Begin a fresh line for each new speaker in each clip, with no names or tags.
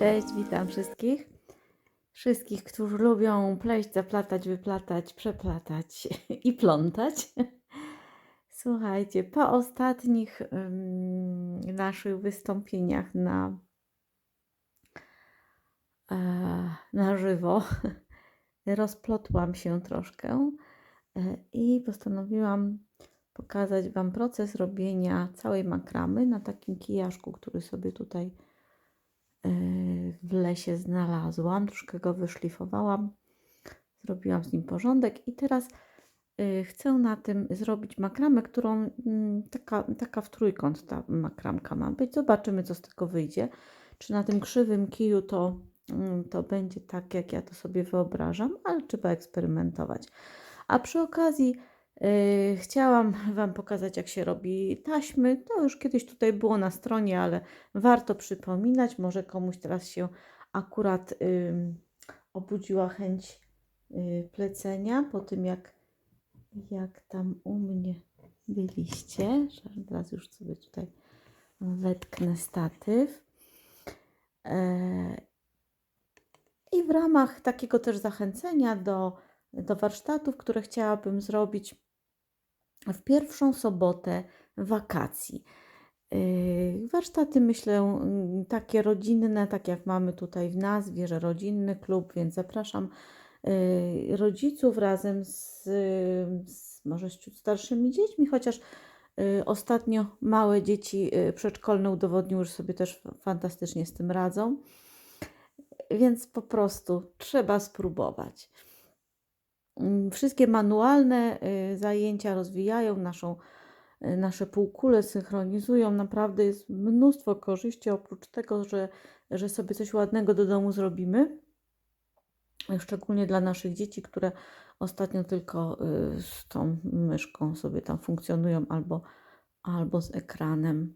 Cześć, witam wszystkich. Wszystkich, którzy lubią pleść, zaplatać, wyplatać, przeplatać i plątać. Słuchajcie, po ostatnich ym, naszych wystąpieniach na, e, na żywo rozplotłam się troszkę e, i postanowiłam pokazać Wam proces robienia całej makramy na takim kijaszku, który sobie tutaj e, w lesie znalazłam. Troszkę go wyszlifowałam, zrobiłam z nim porządek i teraz e, chcę na tym zrobić makramę, którą mm, taka, taka w trójkąt ta makramka ma być. Zobaczymy, co z tego wyjdzie. Czy na tym krzywym kiju to, mm, to będzie tak, jak ja to sobie wyobrażam, ale trzeba eksperymentować. A przy okazji chciałam Wam pokazać, jak się robi taśmy. To już kiedyś tutaj było na stronie, ale warto przypominać. Może komuś teraz się akurat yy, obudziła chęć yy, plecenia po tym, jak, jak tam u mnie byliście. Teraz już sobie tutaj wetknę statyw. Yy, I w ramach takiego też zachęcenia do, do warsztatów, które chciałabym zrobić w pierwszą sobotę wakacji. Yy, Warsztaty myślę mm, takie rodzinne, tak jak mamy tutaj w nazwie, że rodzinny klub, więc zapraszam yy, rodziców razem z, z może starszymi dziećmi, chociaż yy, ostatnio małe dzieci przedszkolne udowodniły, że sobie też fantastycznie z tym radzą. Więc po prostu trzeba spróbować. Mm, Wszystkie manualne y, zajęcia rozwijają naszą, y, nasze półkule, synchronizują. Naprawdę jest mnóstwo korzyści, oprócz tego, że, że sobie coś ładnego do domu zrobimy. Szczególnie dla naszych dzieci, które ostatnio tylko y, z tą myszką sobie tam funkcjonują albo, albo z ekranem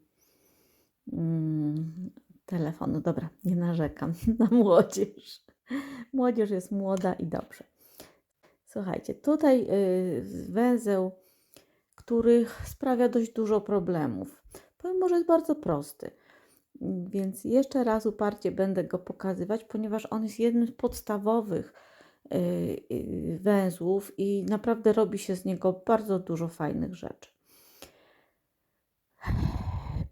mm, telefonu. Dobra, nie narzekam na młodzież. Młodzież jest młoda i dobrze. Słuchajcie, tutaj y, węzeł, który sprawia dość dużo problemów. Pomimo, że jest bardzo prosty. Więc jeszcze raz uparcie będę go pokazywać, ponieważ on jest jednym z podstawowych y, y, węzłów i naprawdę robi się z niego bardzo dużo fajnych rzeczy.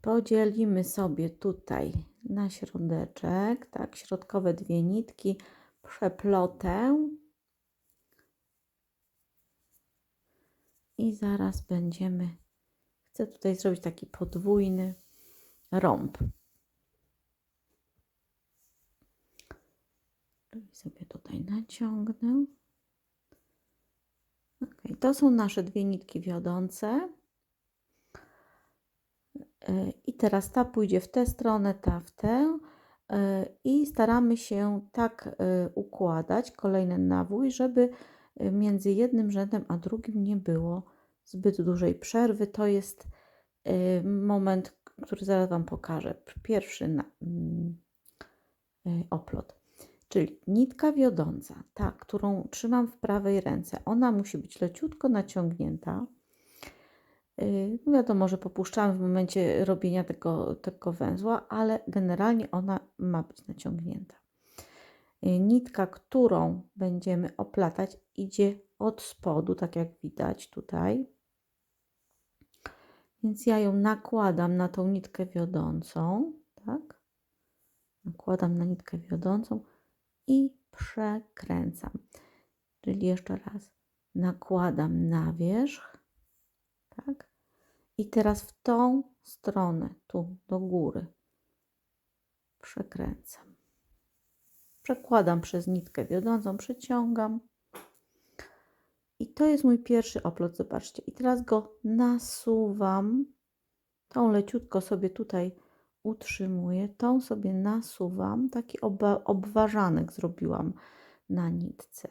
Podzielimy sobie tutaj na środeczek, tak, środkowe dwie nitki, przeplotę i zaraz będziemy. Chcę tutaj zrobić taki podwójny rąb. Czyli sobie tutaj naciągnę. Ok, to są nasze dwie nitki wiodące. E, I teraz ta pójdzie w tę stronę, ta w tę. E, I staramy się tak e, układać kolejny nawój, żeby między jednym rzędem a drugim nie było zbyt dużej przerwy. To jest y, moment, który zaraz Wam pokażę. Pierwszy na, mm, y, oplot. Czyli nitka wiodąca, ta, którą trzymam w prawej ręce, ona musi być leciutko naciągnięta. Y, no wiadomo, że popuszczamy w momencie robienia tego, tego węzła, ale generalnie ona ma być naciągnięta. Nitka, którą będziemy oplatać, idzie od spodu, tak jak widać tutaj. Więc ja ją nakładam na tą nitkę wiodącą, tak? Nakładam na nitkę wiodącą i przekręcam. Czyli jeszcze raz nakładam na wierzch, tak? I teraz w tą stronę, tu do góry, przekręcam. Przekładam przez nitkę wiodącą, przeciągam i to jest mój pierwszy oplot, zobaczcie. I teraz go nasuwam. Tą leciutko sobie tutaj utrzymuję. Tą sobie nasuwam. Taki obważanek zrobiłam na nitce.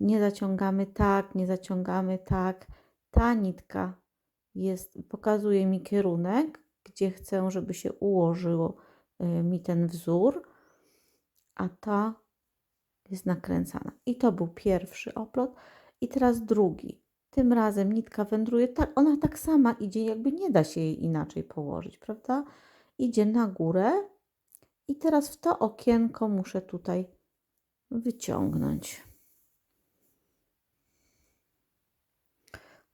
Nie zaciągamy tak, nie zaciągamy tak. Ta nitka jest, pokazuje mi kierunek, gdzie chcę, żeby się ułożyło y, mi ten wzór, a ta jest nakręcana. I to był pierwszy oplot. I teraz drugi. Tym razem nitka wędruje, tak, ona tak sama idzie, jakby nie da się jej inaczej położyć, prawda? Idzie na górę I teraz w to okienko muszę tutaj wyciągnąć.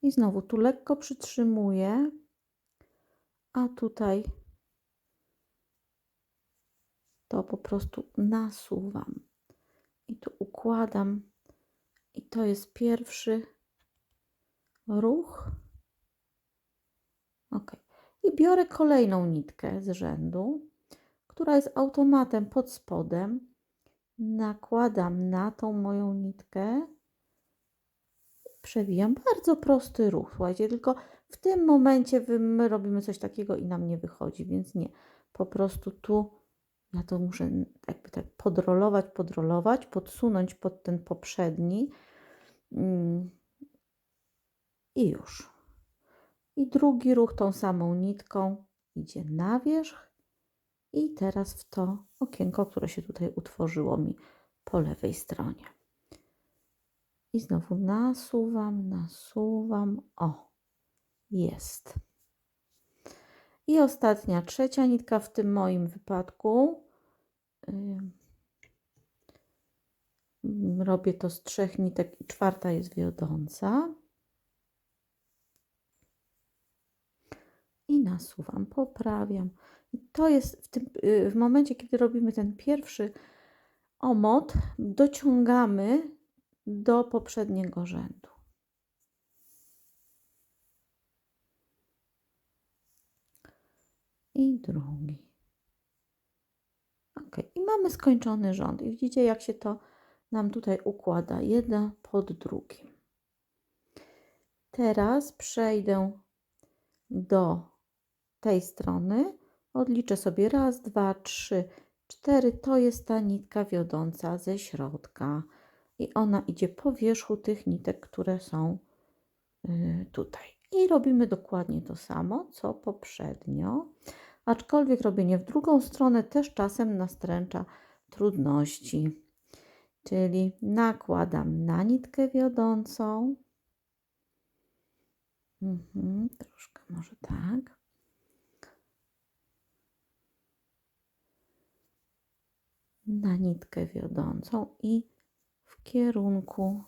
I znowu tu lekko przytrzymuję, a tutaj to po prostu nasuwam. I tu układam. I to jest pierwszy ruch. Ok. I biorę kolejną nitkę z rzędu, która jest automatem pod spodem. Nakładam na tą moją nitkę. Przewijam. Bardzo prosty ruch. Słuchajcie, tylko w tym momencie my robimy coś takiego i nam nie wychodzi, więc nie. Po prostu tu ja to muszę jakby tak podrolować, podrolować, podsunąć pod ten poprzedni. Mm. I już. I drugi ruch tą samą nitką idzie na wierzch i teraz w to okienko, które się tutaj utworzyło mi po lewej stronie. I znowu nasuwam, nasuwam. O, jest. I ostatnia, trzecia nitka w tym moim wypadku. Robię to z trzech nitek i czwarta jest wiodąca. I nasuwam, poprawiam. I to jest w, tym, y, w momencie, kiedy robimy ten pierwszy omot, dociągamy do poprzedniego rzędu. I drugi. Ok, i mamy skończony rząd. I widzicie, jak się to nam tutaj układa, jedna pod drugim. Teraz przejdę do tej strony. Odliczę sobie raz, dwa, trzy, cztery. To jest ta nitka wiodąca ze środka. I ona idzie po wierzchu tych nitek, które są y, tutaj. I robimy dokładnie to samo, co poprzednio. Aczkolwiek robienie w drugą stronę też czasem nastręcza trudności. Czyli nakładam na nitkę wiodącą. Mhm, troszkę może tak. Na nitkę wiodącą i w kierunku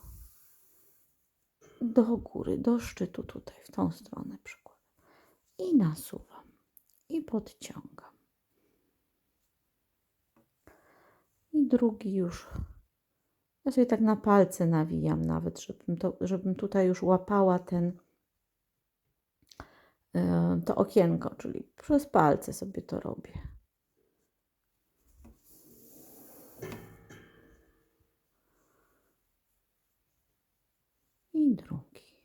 do góry, do szczytu tutaj, w tą stronę przykładam. I nasuwam i podciągam. I drugi już. Ja sobie tak na palce nawijam nawet, żebym, to, żebym tutaj już łapała ten e, to okienko, czyli przez palce sobie to robię. I drugi.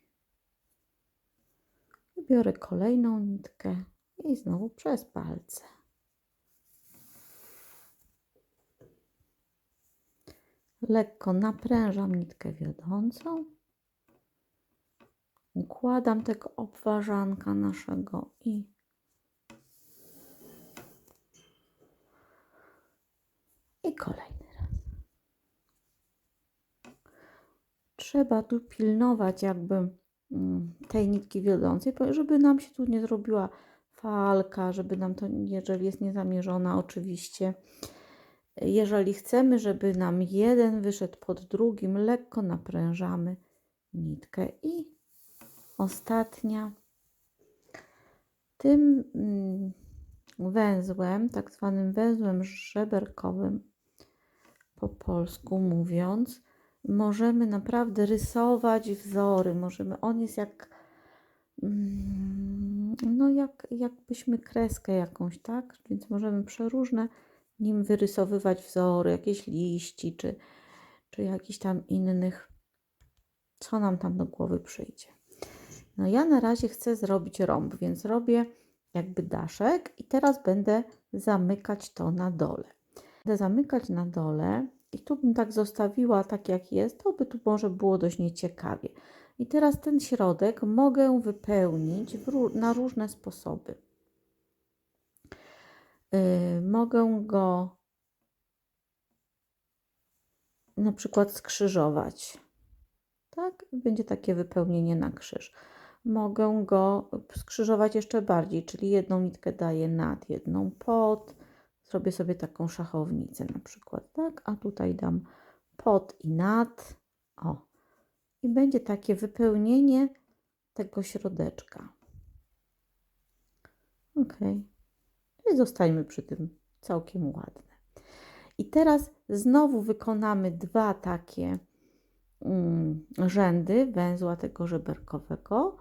Biorę kolejną nitkę i znowu przez palce. Lekko naprężam nitkę wiodącą. Układam tego obwarzanka naszego i i kolejny raz. Trzeba tu pilnować jakby mm, tej nitki wiodącej, żeby nam się tu nie zrobiła falka, żeby nam to, jeżeli jest niezamierzona oczywiście. Jeżeli chcemy, żeby nam jeden wyszedł pod drugim, lekko naprężamy nitkę i ostatnia. Tym mm, węzłem, tak zwanym węzłem żeberkowym, po polsku mówiąc, możemy naprawdę rysować wzory. Możemy, on jest jak, mm, no jak, jakbyśmy kreskę jakąś, tak? Więc możemy przeróżne nim wyrysowywać wzory, jakieś liści, czy, czy jakichś tam innych, co nam tam do głowy przyjdzie. No ja na razie chcę zrobić rąb, więc robię jakby daszek i teraz będę zamykać to na dole. Będę zamykać na dole i tu bym tak zostawiła tak jak jest, to by tu może było dość nieciekawie. I teraz ten środek mogę wypełnić na różne sposoby. Yy, mogę go na przykład skrzyżować. Tak? Będzie takie wypełnienie na krzyż. Mogę go skrzyżować jeszcze bardziej, czyli jedną nitkę daję nad, jedną pod, zrobię sobie taką szachownicę na przykład, tak? A tutaj dam pod i nad. O. I będzie takie wypełnienie tego środeczka. Ok. I zostańmy przy tym całkiem ładne. I teraz znowu wykonamy dwa takie mm, rzędy węzła tego żeberkowego,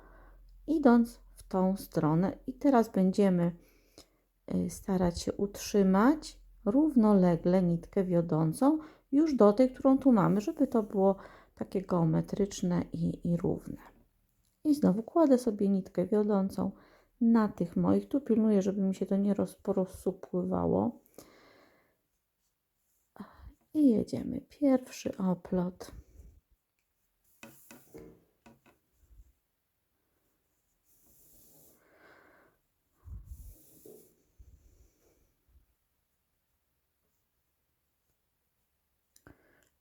idąc w tą stronę. I teraz będziemy y, starać się utrzymać równolegle nitkę wiodącą już do tej, którą tu mamy, żeby to było takie geometryczne i, i równe. I znowu kładę sobie nitkę wiodącą na tych moich. Tu pilnuję, żeby mi się to nie roz, porozsupływało. I jedziemy. Pierwszy oplot.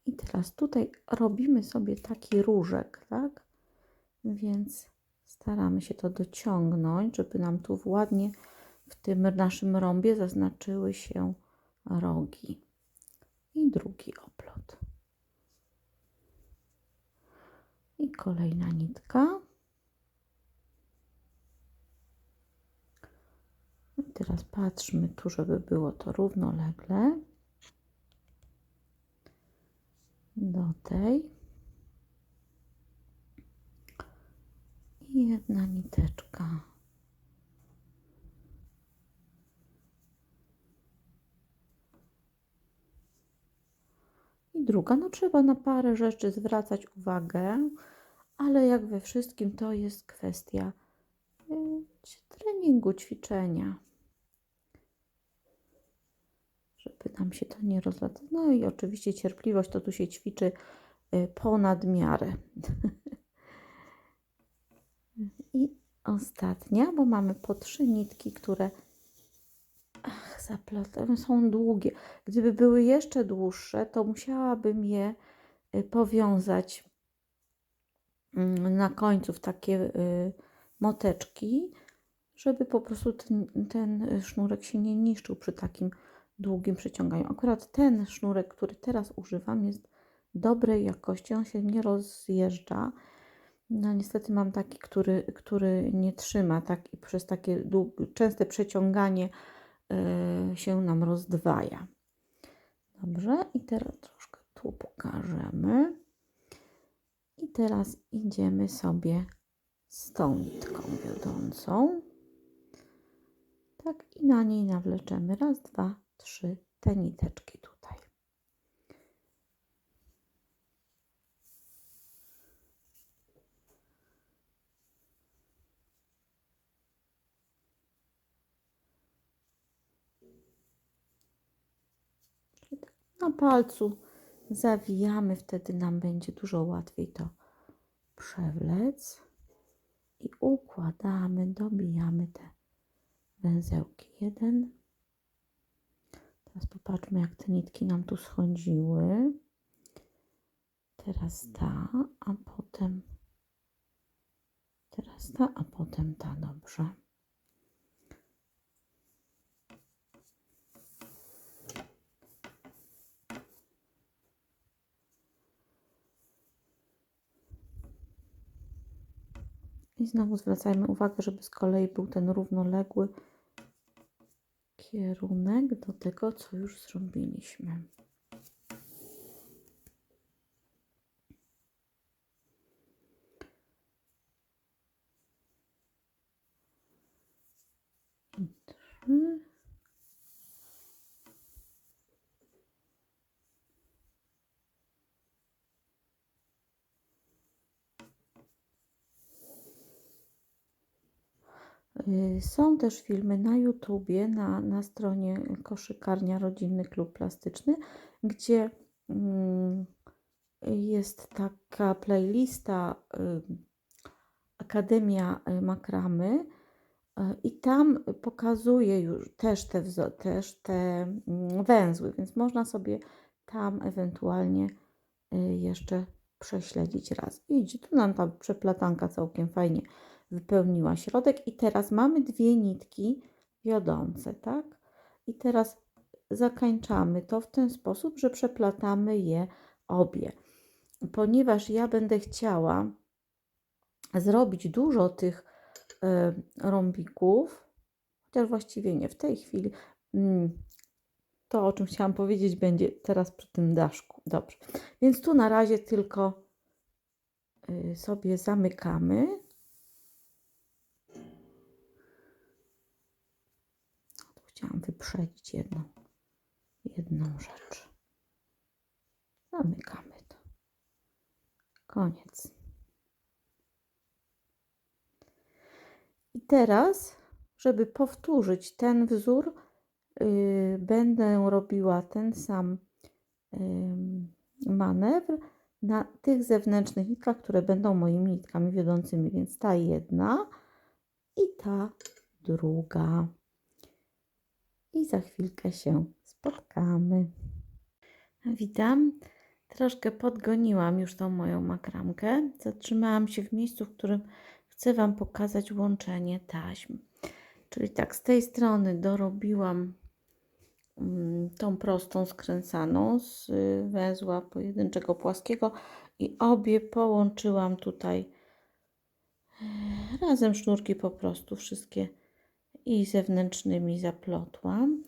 I teraz tutaj robimy sobie taki różek, tak? Więc staramy się to dociągnąć, żeby nam tu ładnie w tym naszym rąbie zaznaczyły się rogi. I drugi oplot. I kolejna nitka. I teraz patrzmy tu, żeby było to równolegle do tej. I jedna niteczka. I druga, no trzeba na parę rzeczy zwracać uwagę, ale jak we wszystkim to jest kwestia y, treningu, ćwiczenia nam się to nie rozlata. No i oczywiście cierpliwość to tu się ćwiczy y, ponad miarę. I ostatnia, bo mamy po trzy nitki, które ach, zaplotane są długie. Gdyby były jeszcze dłuższe, to musiałabym je y, powiązać mm, na końcu w takie y, moteczki, żeby po prostu ten, ten sznurek się nie niszczył przy takim długim przeciąganiu. Akurat ten sznurek, który teraz używam, jest dobrej jakości, on się nie rozjeżdża. No niestety mam taki, który, który nie trzyma, tak i przez takie częste przeciąganie yy, się nam rozdwaja. Dobrze, i teraz troszkę tu pokażemy. I teraz idziemy sobie z tą nitką wiodącą. Tak, i na niej nawleczemy raz, dwa, trzy te niteczki tutaj. Tak na palcu zawijamy, wtedy nam będzie dużo łatwiej to przewlec i układamy, dobijamy te węzełki. Jeden, Teraz popatrzmy, jak te nitki nam tu schodziły. Teraz ta, a potem teraz ta, a potem ta, dobrze. I znowu zwracajmy uwagę, żeby z kolei był ten równoległy kierunek do tego, co już zrobiliśmy. Trzy. Y, są też filmy na YouTubie, na, na stronie Koszykarnia Rodzinny Klub Plastyczny, gdzie mm, jest taka playlista y, Akademia Makramy y, i tam pokazuje już też te, też te mm, węzły, więc można sobie tam ewentualnie jeszcze prześledzić raz. Idzie, tu nam ta przeplatanka całkiem fajnie wypełniła środek i teraz mamy dwie nitki wiodące, tak? I teraz zakańczamy to w ten sposób, że przeplatamy je obie. Ponieważ ja będę chciała zrobić dużo tych e, rąbików, chociaż właściwie nie w tej chwili. Mm, To, o czym chciałam powiedzieć, będzie teraz przy tym daszku. Dobrze. Więc tu na razie tylko y, sobie zamykamy. Chciałam wyprzedzić jedną, jedną rzecz. Zamykamy to. Koniec. I teraz, żeby powtórzyć ten wzór, yy, będę robiła ten sam yy, manewr na tych zewnętrznych nitkach, które będą moimi nitkami wiodącymi, więc ta jedna i ta druga. I za chwilkę się spotkamy. Witam. Troszkę podgoniłam już tą moją makramkę. Zatrzymałam się w miejscu, w którym chcę Wam pokazać łączenie taśm. Czyli tak, z tej strony dorobiłam mm, tą prostą skręcaną z y, węzła pojedynczego płaskiego i obie połączyłam tutaj e, razem sznurki po prostu wszystkie i zewnętrznymi zaplotłam.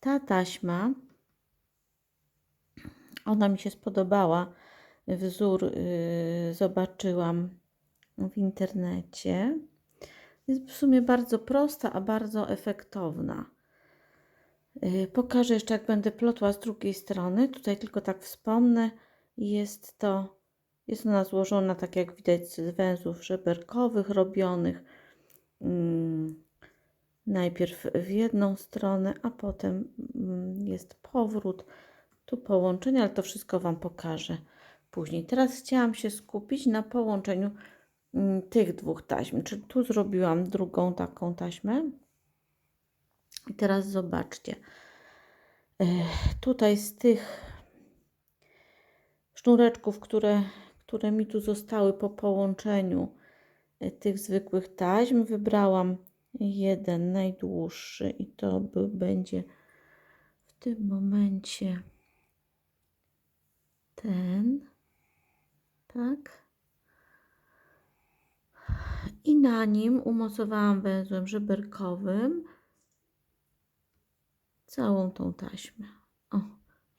Ta taśma, ona mi się spodobała. Wzór y, zobaczyłam w internecie. Jest w sumie bardzo prosta, a bardzo efektowna. Y, Pokażę jeszcze, jak będę plotła z drugiej strony. Tutaj tylko tak wspomnę. Jest to, jest ona złożona, tak jak widać, z węzłów żeberkowych robionych. Mm, Najpierw w jedną stronę, a potem mm, jest powrót. Tu połączenie, ale to wszystko Wam pokażę później. Teraz chciałam się skupić na połączeniu mm, tych dwóch taśm. Czyli tu zrobiłam drugą taką taśmę. I teraz zobaczcie. Tutaj z tych sznureczków, które, które mi tu zostały po połączeniu e, tych zwykłych taśm, wybrałam jeden najdłuższy i to by, będzie w tym momencie ten, tak. I na nim umocowałam węzłem żeberkowym całą tą taśmę. O,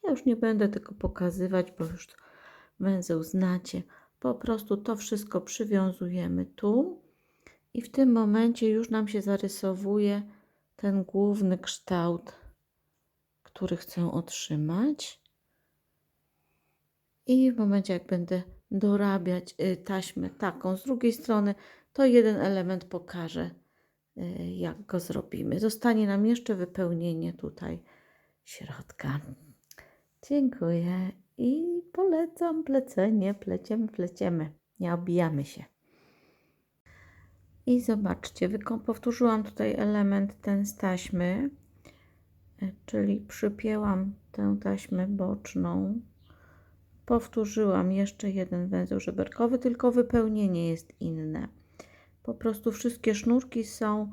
ja już nie będę tego pokazywać, bo już węzeł znacie. Po prostu to wszystko przywiązujemy tu i w tym momencie już nam się zarysowuje ten główny kształt, który chcę otrzymać. I w momencie, jak będę dorabiać y, taśmę taką z drugiej strony, to jeden element pokażę, y, jak go zrobimy. Zostanie nam jeszcze wypełnienie tutaj środka. Dziękuję i polecam plecenie, pleciemy, pleciemy. Nie obijamy się. I zobaczcie, powtórzyłam tutaj element ten z taśmy, y, czyli przypięłam tę taśmę boczną powtórzyłam jeszcze jeden węzeł żeberkowy, tylko wypełnienie jest inne. Po prostu wszystkie sznurki są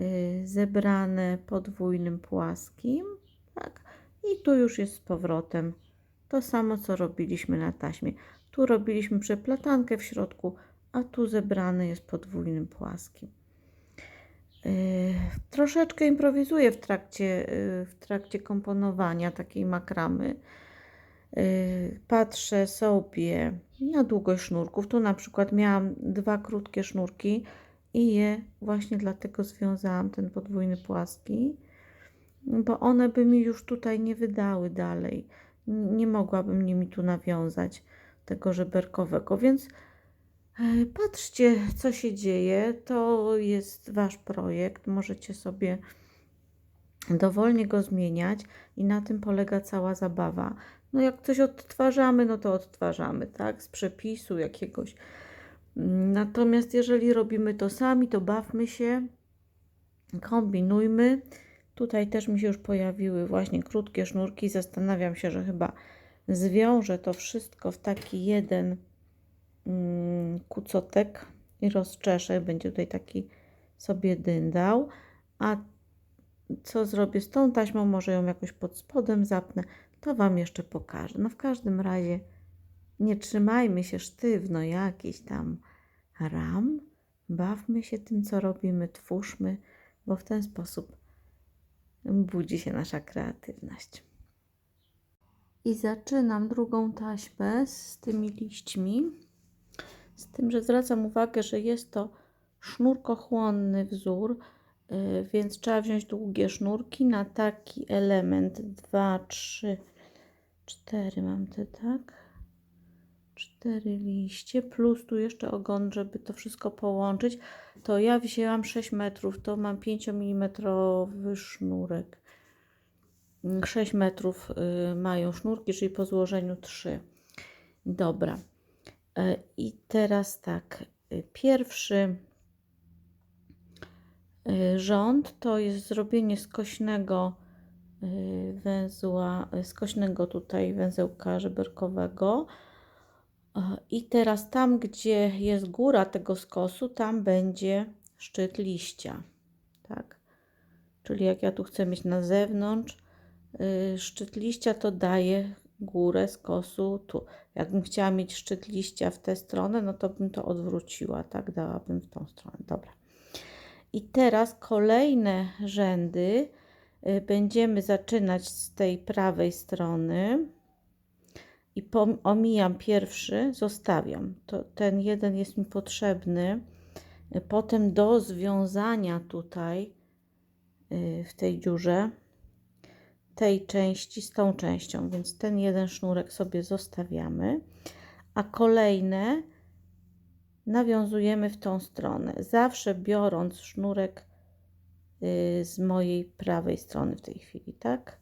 y, zebrane podwójnym płaskim, tak? I tu już jest z powrotem to samo, co robiliśmy na taśmie. Tu robiliśmy przeplatankę w środku, a tu zebrany jest podwójnym płaskim. Yy, troszeczkę improwizuję w trakcie, yy, w trakcie komponowania takiej makramy. Yy, patrzę sobie na długość sznurków. Tu na przykład miałam dwa krótkie sznurki i je właśnie dlatego związałam ten podwójny płaski, bo one by mi już tutaj nie wydały dalej. Nie mogłabym nimi tu nawiązać tego żeberkowego, więc patrzcie, co się dzieje. To jest Wasz projekt. Możecie sobie dowolnie go zmieniać i na tym polega cała zabawa. No jak coś odtwarzamy, no to odtwarzamy, tak? Z przepisu jakiegoś. Natomiast jeżeli robimy to sami, to bawmy się, kombinujmy. Tutaj też mi się już pojawiły właśnie krótkie sznurki. Zastanawiam się, że chyba zwiążę to wszystko w taki jeden kucotek i rozczeszę. Będzie tutaj taki sobie dyndał. A co zrobię z tą taśmą, może ją jakoś pod spodem zapnę, to Wam jeszcze pokażę. No w każdym razie nie trzymajmy się sztywno jakichś tam ram, bawmy się tym, co robimy, twórzmy, bo w ten sposób budzi się nasza kreatywność. I zaczynam drugą taśmę z tymi liśćmi, z tym, że zwracam uwagę, że jest to sznurkochłonny wzór, y, więc trzeba wziąć długie sznurki na taki element 2, 3, 4 mam te, tak? 4 liście, plus tu jeszcze ogon, żeby to wszystko połączyć. To ja wzięłam 6 metrów, to mam 5 mm sznurek. 6 metrów y, mają sznurki, czyli po złożeniu 3. Dobra. E, I teraz tak, y, pierwszy y, rząd to jest zrobienie skośnego węzła, skośnego tutaj węzełka żeberkowego. E, I teraz tam, gdzie jest góra tego skosu, tam będzie szczyt liścia. Tak? Czyli jak ja tu chcę mieć na zewnątrz szczyt liścia, to daję górę skosu tu. Jakbym chciała mieć szczyt liścia w tę stronę, no to bym to odwróciła, tak? Dałabym w tą stronę. Dobra. I teraz kolejne rzędy y, będziemy zaczynać z tej prawej strony i omijam pierwszy, zostawiam. To, ten jeden jest mi potrzebny. Y, potem do związania tutaj y, w tej dziurze tej części z tą częścią, więc ten jeden sznurek sobie zostawiamy, a kolejne nawiązujemy w tą stronę. Zawsze biorąc sznurek y, z mojej prawej strony w tej chwili, tak?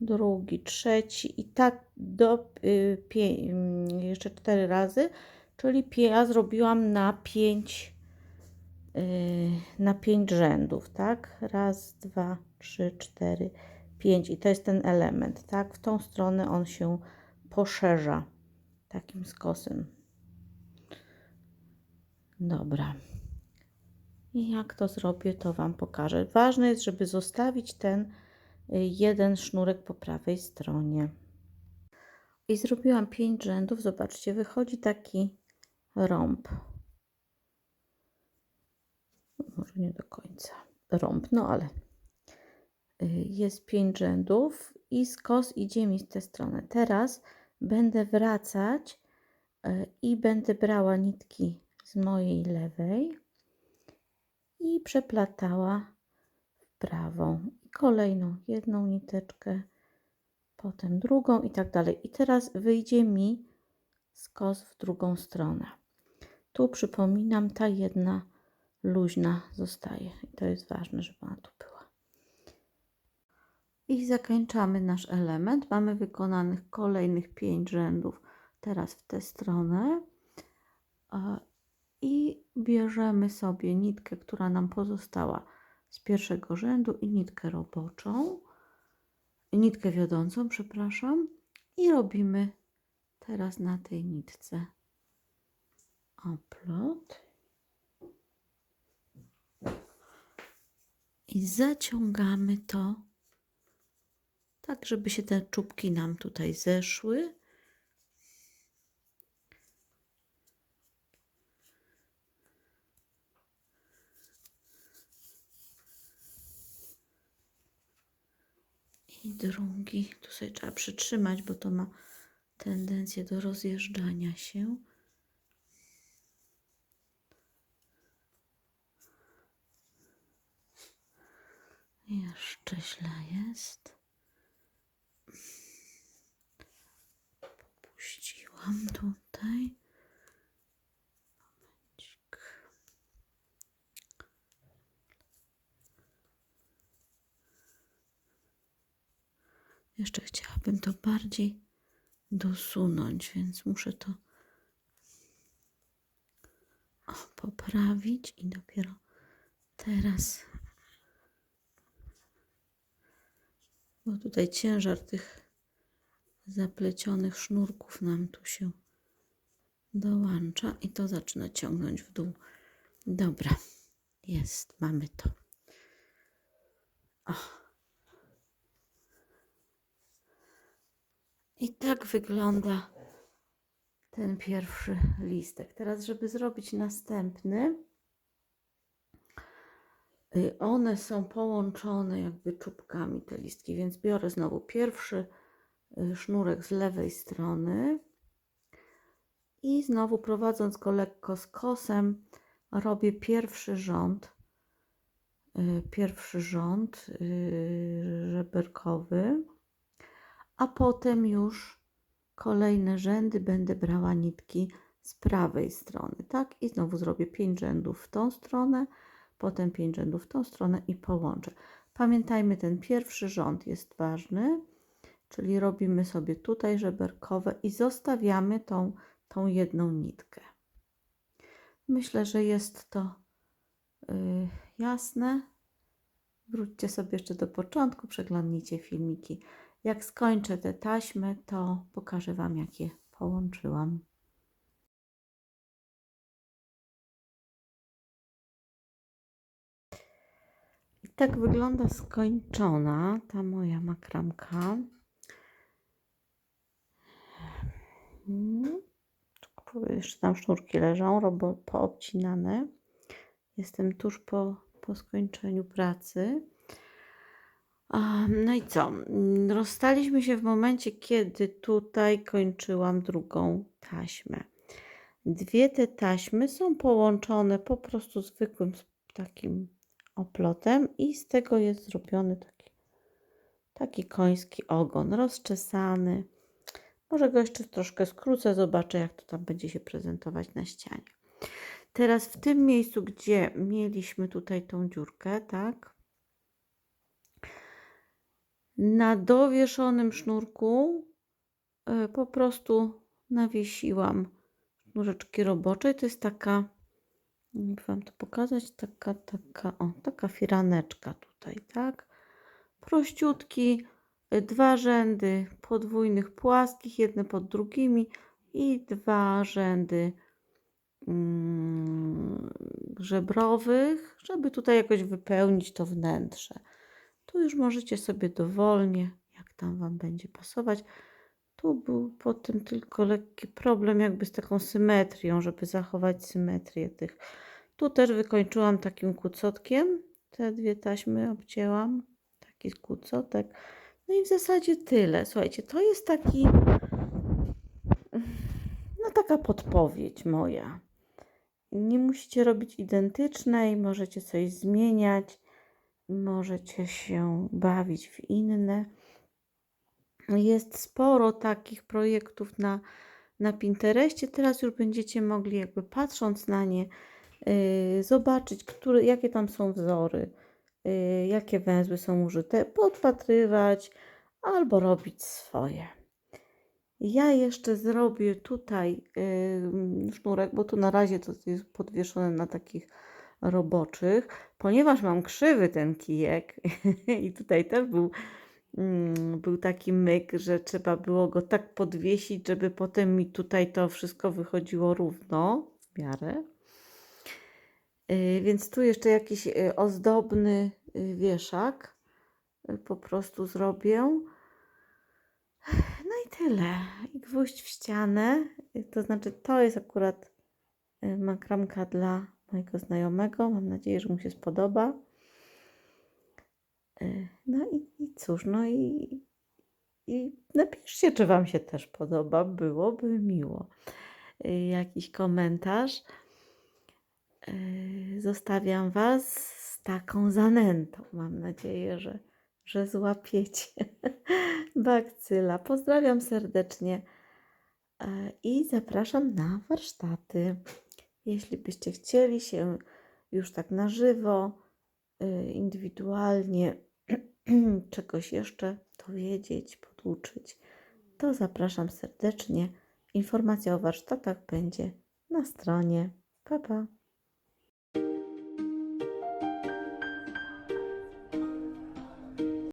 Drugi, trzeci i tak do y, mm, jeszcze cztery razy, czyli ja zrobiłam na pięć y, na pięć rzędów, tak? Raz, dwa, trzy, cztery, 5 i to jest ten element, tak? W tą stronę on się poszerza takim skosem. Dobra. I jak to zrobię, to Wam pokażę. Ważne jest, żeby zostawić ten y, jeden sznurek po prawej stronie. I zrobiłam 5 rzędów. Zobaczcie, wychodzi taki rąb. Może nie do końca rąb, no ale jest pięć rzędów i skos idzie mi z tej strony. Teraz będę wracać y, i będę brała nitki z mojej lewej i przeplatała w prawą i kolejną jedną niteczkę, potem drugą i tak dalej. I teraz wyjdzie mi skos w drugą stronę. Tu przypominam, ta jedna luźna zostaje. I to jest ważne, żeby ona tu była. I zakończamy nasz element. Mamy wykonanych kolejnych 5 rzędów teraz w tę stronę. I bierzemy sobie nitkę, która nam pozostała z pierwszego rzędu i nitkę roboczą, nitkę wiodącą, przepraszam, i robimy teraz na tej nitce oplot. I zaciągamy to tak żeby się te czubki nam tutaj zeszły. I drugi, tu sobie trzeba przytrzymać, bo to ma tendencję do rozjeżdżania się. Jeszcze źle jest. Puściłam tutaj. Jeszcze chciałabym to bardziej dosunąć, więc muszę to poprawić i dopiero teraz, bo tutaj ciężar tych zaplecionych sznurków nam tu się dołącza i to zaczyna ciągnąć w dół. Dobra, jest, mamy to. O. I tak wygląda ten pierwszy listek. Teraz, żeby zrobić następny, y, one są połączone jakby czubkami te listki, więc biorę znowu pierwszy sznurek z lewej strony i znowu prowadząc go lekko z kosem, robię pierwszy rząd, y, pierwszy rząd y, żeberkowy, a potem już kolejne rzędy będę brała nitki z prawej strony, tak? I znowu zrobię 5 rzędów w tą stronę, potem 5 rzędów w tą stronę i połączę. Pamiętajmy, ten pierwszy rząd jest ważny, czyli robimy sobie tutaj żeberkowe i zostawiamy tą, tą jedną nitkę. Myślę, że jest to y, jasne. Wróćcie sobie jeszcze do początku, przeglądnijcie filmiki. Jak skończę te taśmy, to pokażę Wam, jak je połączyłam. I tak wygląda skończona ta moja makramka. Mm. Jeszcze tam sznurki leżą, robo poobcinane. Jestem tuż po, po skończeniu pracy. A, No i co? Rozstaliśmy się w momencie, kiedy tutaj kończyłam drugą taśmę. Dwie te taśmy są połączone po prostu zwykłym takim oplotem i z tego jest zrobiony taki, taki koński ogon, rozczesany. Może go jeszcze troszkę skrócę, zobaczę jak to tam będzie się prezentować na ścianie. Teraz w tym miejscu, gdzie mieliśmy tutaj tą dziurkę, tak? Na dowieszonym sznurku y, po prostu nawiesiłam sznureczki robocze. To jest taka, jak Wam to pokazać, taka, taka, o, taka firaneczka tutaj, tak? Prościutki, dwa rzędy podwójnych płaskich, jedne pod drugimi i dwa rzędy mm, żebrowych, żeby tutaj jakoś wypełnić to wnętrze. Tu już możecie sobie dowolnie, jak tam Wam będzie pasować. Tu był potem tylko lekki problem jakby z taką symetrią, żeby zachować symetrię tych. Tu też wykończyłam takim kucotkiem. Te dwie taśmy obcięłam. Taki kucotek. No i w zasadzie tyle. Słuchajcie, to jest taki no taka podpowiedź moja. Nie musicie robić identycznej, możecie coś zmieniać, możecie się bawić w inne. Jest sporo takich projektów na, na Pinterestie. Teraz już będziecie mogli, jakby patrząc na nie, yy, zobaczyć, które, jakie tam są wzory, jakie węzły są użyte, podpatrywać albo robić swoje. Ja jeszcze zrobię tutaj yy, sznurek, bo tu na razie to jest podwieszone na takich roboczych, ponieważ mam krzywy ten kijek i tutaj też był, mm, był taki myk, że trzeba było go tak podwiesić, żeby potem mi tutaj to wszystko wychodziło równo w miarę. Yy, Więc tu jeszcze jakiś yy, ozdobny yy, wieszak po prostu zrobię. No i tyle. I gwóźdź w ścianę. Y, To znaczy, to jest akurat y, makramka dla mojego znajomego. Mam nadzieję, że mu się spodoba. Y, No i, i cóż, no i, i napiszcie, czy Wam się też podoba. Byłoby miło. Y, Jakiś komentarz. Y, Zostawiam Was z taką zanętą. Mam nadzieję, że, że złapiecie bakcyla. Pozdrawiam serdecznie e, i zapraszam na warsztaty. Jeśli byście chcieli się już tak na żywo, y, indywidualnie czegoś jeszcze dowiedzieć, poduczyć, to zapraszam serdecznie. Informacja o warsztatach będzie na stronie. Pa, pa.